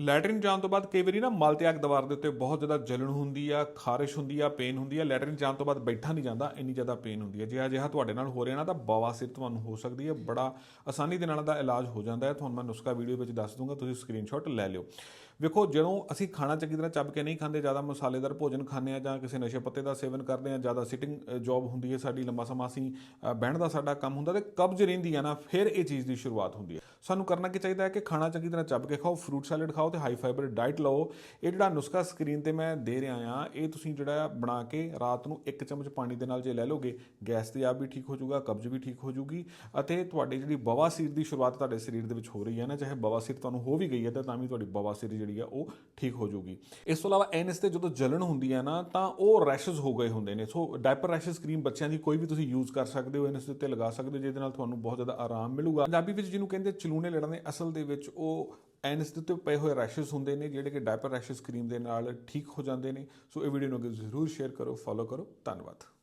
Latrine ਜਾਣ ਤੋਂ ਬਾਅਦ ਕਈ ਵਾਰੀ ਨਾ ਮਲ ਤਿਆਗ ਦੀਵਾਰ ਦੇ ਉੱਤੇ ਬਹੁਤ ਜ਼ਿਆਦਾ ਜਲਣ ਹੁੰਦੀ ਆ, ਖਾਰਿਸ਼ ਹੁੰਦੀ ਆ ਪੇਨ ਹੁੰਦੀ ਆ, ਲੈਟਰਿਨ ਜਾਣ ਤੋਂ ਬਾਅਦ ਬੈਠਾ ਨਹੀਂ ਜਾਂਦਾ, ਇੰਨੀ ਜ਼ਿਆਦਾ ਪੇਨ ਹੁੰਦੀ ਹੈ ਜੇ ਅਜਿਹਾ ਤੁਹਾਡੇ ਨਾਲ ਹੋ ਰਿਹਾ ਨਾ ਤਾਂ ਬਵਾਸੀਰ ਤੁਹਾਨੂੰ ਹੋ ਸਕਦੀ ਹੈ ਬੜਾ ਆਸਾਨੀ ਦੇ ਨਾਲ ਦਾ ਇਲਾਜ ਹੋ ਜਾਂਦਾ ਹੈ। ਤੁਹਾਨੂੰ ਮੈਂ ਨੁਸਖਾ ਵੀਡੀਓ ਵਿੱਚ ਦੱਸ ਦੂੰਗਾ, ਤੁਸੀਂ ਸਕਰੀਨਸ਼ਾਟ ਲੈ ਲਿਓ। ਵੇਖੋ, ਜਦੋਂ ਅਸੀਂ ਖਾਣਾ ਚੰਗੀ ਤਰ੍ਹਾਂ ਚੱਬ ਕੇ ਨਹੀਂ ਖਾਂਦੇ, ਜ਼ਿਆਦਾ ਮਸਾਲੇਦਾਰ ਭੋਜਨ ਖਾਂਦੇ ਆ ਜਾਂ ਕਿਸੇ ਨਸ਼ੇ ਪੱਤੇ ਦਾ ਸੇਵਨ ਕਰਦੇ ਆ ਜ਼ਿਆਦਾ ਸਿਟਿੰਗ ਜੌਬ ਹੁੰਦੀ ਹੈ ਸਾਡੀ, ਲੰਮਾ ਸਮਾਂ ਅਸੀਂ ਬਹਿਣ ਦਾ ਸਾਡਾ ਕੰਮ ਹੁੰਦਾ ਤੇ ਕਬਜ਼ ਰਹਿੰਦੀ ਆ ਨਾ, ਫਿਰ ਇਹ ਚੀਜ਼ ਦੀ ਸ਼ੁਰੂਆਤ ਹੁੰਦੀ ਹੈ। ਸਾਨੂੰ ਕਰਨਾ ਕੀ ਚਾਹੀਦਾ ਹੈ ਕਿ ਖਾਣਾ ਚੰਗੀ ਤਰ੍ਹਾਂ ਚੱਬ ਕੇ ਖਾਓ ਫਰੂਟ ਸੈਲਡ ਖਾਓ ਤੇ ਹਾਈ ਫਾਈਬਰ ਡਾਈਟ ਲਓ। ਇਹ ਜਿਹੜਾ ਨੁਸਖਾ ਸਕਰੀਨ ਤੇ ਮੈਂ ਦੇ ਰਿਹਾ ਆ ਇਹ ਤੁਸੀਂ ਜਿਹੜਾ ਬਣਾ ਕੇ ਰਾਤ ਨੂੰ ਇੱਕ ਚਮਚ ਪਾਣੀ ਦੇ ਨਾਲ ਜੇ ਲੈ ਲੋਗੇ ਗੈਸ 'ਤੇ ਆਪ ਵੀ ਠੀਕ ਹੋ ਜਾਊਗਾ, ਕਬਜ਼ ਵੀ ਠੀਕ ਹੋ ਜਾਊਗੀ ਅਤੇ ਤੁਹਾਡੀ ਜਿਹੜੀ ਬਵਾਸੀਰ ਦੀ ਸ਼ੁਰੂਆਤ ਤੁਹਾਡੇ ਸਰੀਰ ਦੇ ਵਿੱਚ ਹੋ ਰਹੀ ਹੈ ਨਾ, ਚਾਹੇ ਬਵਾਸੀਰ ਤੁਹਾਨੂੰ ਹੋ ਵੀ ਗਈ ਹੈ ਤਾਂ ਤਾਂ ਵੀ ਤੁਹਾਡੀ ਬਵਾਸੀਰ ਜਿਹੜੀ ਆ, ਉਹ ਠੀਕ ਹੋ ਜਾਊਗੀ। ਇਸ ਤੋਂ ਇਲਾਵਾ ਐਨਐਸ ਤੇ ਜਦੋਂ ਜਲਣ ਹੁੰਦੀ ਹੈ ਨਾ, ਤਾਂ ਉਹ ਰੈਸ਼ਸ ਹੋ ਗਏ ਹੁੰਦੇ ਨੇ। ਸੋ ਡਾਇਪਰ ਰੈਸ਼ਸ ਕਰੀਮ ਬੱਚਿਆਂ ਦੀ ਕੋਈ ਵੀ ਤੁਸੀਂ ਯੂਜ਼ ਕਰ ਸਕਦੇ ਹੋ, ਐਨਐਸ ਦੇ ਉੱਤੇ ਲਗਾ ਸਕਦੇ ਹੋ, ਜਿਹਦੇ ਨਾਲ ਤੁਹਾਨੂੰ ਬਹੁਤ ਜ਼ਿਆਦਾ ਆਰਾਮ ਮਿਲੂਗਾ। ਪੰਜਾਬੀ ਵਿੱਚ ਜਿਹਨੂੰ ਕਹਿੰਦੇ ਚਲੂਨੇ ਲੜਨ ਦੇ ਅਸਲ ਦੇ ਵਿੱਚ ਉਹ ਐਨਸ ਦੇ ਉੱਤੇ ਪਏ ਹੋਏ ਰੈਸ਼ਸ ਹੁੰਦੇ ਨੇ, ਜਿਹੜੇ ਕਿ ਡਾਇਪਰ ਰੈਸ਼ਸ ਕਰੀਮ ਦੇ ਨਾਲ ਠੀਕ ਹੋ ਜਾਂਦੇ ਨੇ। ਸੋ ਇਹ ਵੀਡੀਓ ਨੂੰ ਅੱਗੇ ਜ਼ਰੂਰ ਸ਼ੇਅਰ ਕਰੋ, ਫੋਲੋ ਕਰੋ। ਧੰਨਵਾਦ।